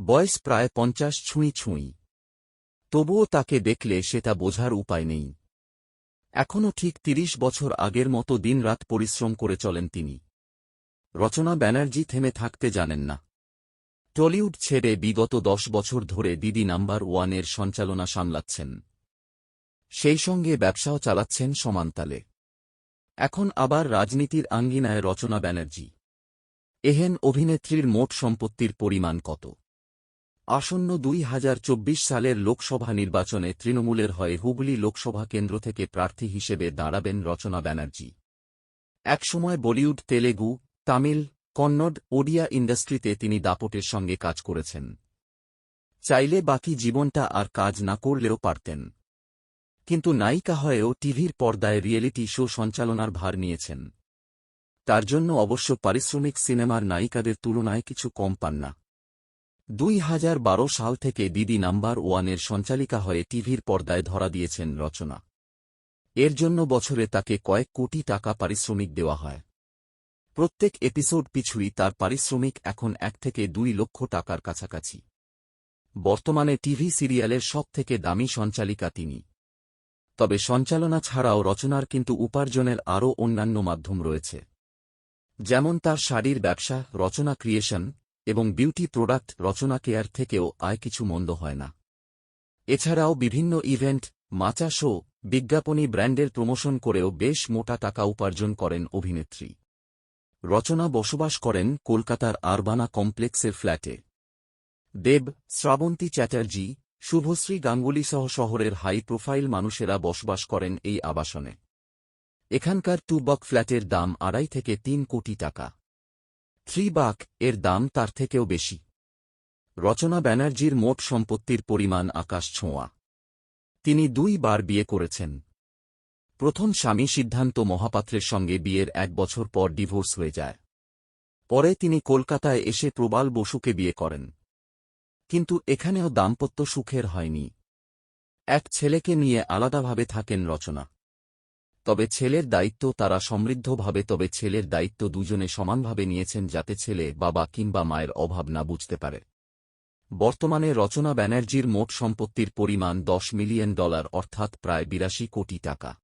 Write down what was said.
বয়স প্রায় পঞ্চাশ ছুঁই ছুঁই। তবুও তাকে দেখলে সেটা বোঝার উপায় নেই। এখনও ঠিক তিরিশ বছর আগের মতো দিনরাত পরিশ্রম করে চলেন তিনি। রচনা ব্যানার্জি থেমে থাকতে জানেন না। টলিউড ছেড়ে বিগত দশ বছর ধরে দিদি নাম্বার ওয়ানের সঞ্চালনা সামলাচ্ছেন। সেই সঙ্গে ব্যবসাও চালাচ্ছেন সমানতালে। এখন আবার রাজনীতির আঙ্গিনায় রচনা ব্যানার্জি। এহেন অভিনেত্রীর মোট সম্পত্তির পরিমাণ কত? আসন্ন দুই হাজার চব্বিশ সালের লোকসভা নির্বাচনে তৃণমূলের হয়ে হুগলি লোকসভা কেন্দ্র থেকে প্রার্থী হিসেবে দাঁড়াবেন রচনা ব্যানার্জি। একসময় বলিউড, তেলেগু, তামিল, কন্নড়, ওডিয়া ইন্ডাস্ট্রিতে তিনি দাপটের সঙ্গে কাজ করেছেন। চাইলে বাকি জীবনটা আর কাজ না করলেও পারতেন। কিন্তু নায়িকা হয়েও টিভির পর্দায় রিয়েলিটি শো সঞ্চালনার ভার নিয়েছেন। তার জন্য অবশ্য পারিশ্রমিক সিনেমার নায়িকাদের তুলনায় কিছু কম পান না। দুই হাজার বারো সাল থেকে দিদি নাম্বার ওয়ানের সঞ্চালিকা হয়ে টিভির পর্দায় ধরা দিয়েছেন রচনা। এর জন্য বছরে তাকে কয়েক কোটি টাকা পারিশ্রমিক দেওয়া হয়। প্রত্যেক এপিসোড পিছুই তার পারিশ্রমিক এখন এক থেকে দুই লক্ষ টাকার কাছাকাছি। বর্তমানে টিভি সিরিয়ালের সব থেকে দামি সঞ্চালিকা তিনি। তবে সঞ্চালনা ছাড়াও রচনার কিন্তু উপার্জনের আরও অন্যান্য মাধ্যম রয়েছে। যেমন তার শাড়ির ব্যবসা, রচনা ক্রিয়েশন এবং বিউটি প্রোডাক্ট রচনা কেয়ার থেকেও আয় কিছু মন্দ হয় না। এছাড়াও বিভিন্ন ইভেন্ট, মাচা শো, বিজ্ঞাপনী ব্র্যান্ডের প্রমোশন করেও বেশ মোটা টাকা উপার্জন করেন অভিনেত্রী। রচনা বসবাস করেন কলকাতার আরবানা কমপ্লেক্সের ফ্ল্যাটে। দেব, শ্রাবন্তী চ্যাটার্জি, শুভশ্রী গাঙ্গুলি সহ শহরের হাই প্রোফাইল মানুষেরা বসবাস করেন এই আবাসনে। এখানকার টু বক ফ্ল্যাটের দাম আড়াই থেকে তিন কোটি টাকা। থ্রি বাক, এর দাম তার থেকেও বেশি। রচনা ব্যানার্জির মোট সম্পত্তির পরিমাণ আকাশ ছোঁয়া। তিনি দুই বার বিয়ে করেছেন। প্রথম স্বামী সিদ্ধান্ত মহাপাত্রের সঙ্গে বিয়ের এক বছর পর ডিভোর্স হয়ে যায়। পরে তিনি কলকাতায় এসে প্রবাল বসুকে বিয়ে করেন। কিন্তু এখানেও দাম্পত্য সুখের হয়নি। এক ছেলেকে নিয়ে আলাদাভাবে থাকেন রচনা। তবে ছেলের দায়িত্ব তারা সমৃদ্ধভাবে, তবে ছেলের দায়িত্ব দুজনে সমানভাবে নিয়েছেন যাতে ছেলে, বাবা কিংবা মায়ের অভাব না বুঝতে পারে। বর্তমানে রচনা ব্যানার্জির মোট সম্পত্তির পরিমাণ দশ মিলিয়ন ডলার, অর্থাৎ প্রায় বিরাশি কোটি টাকা।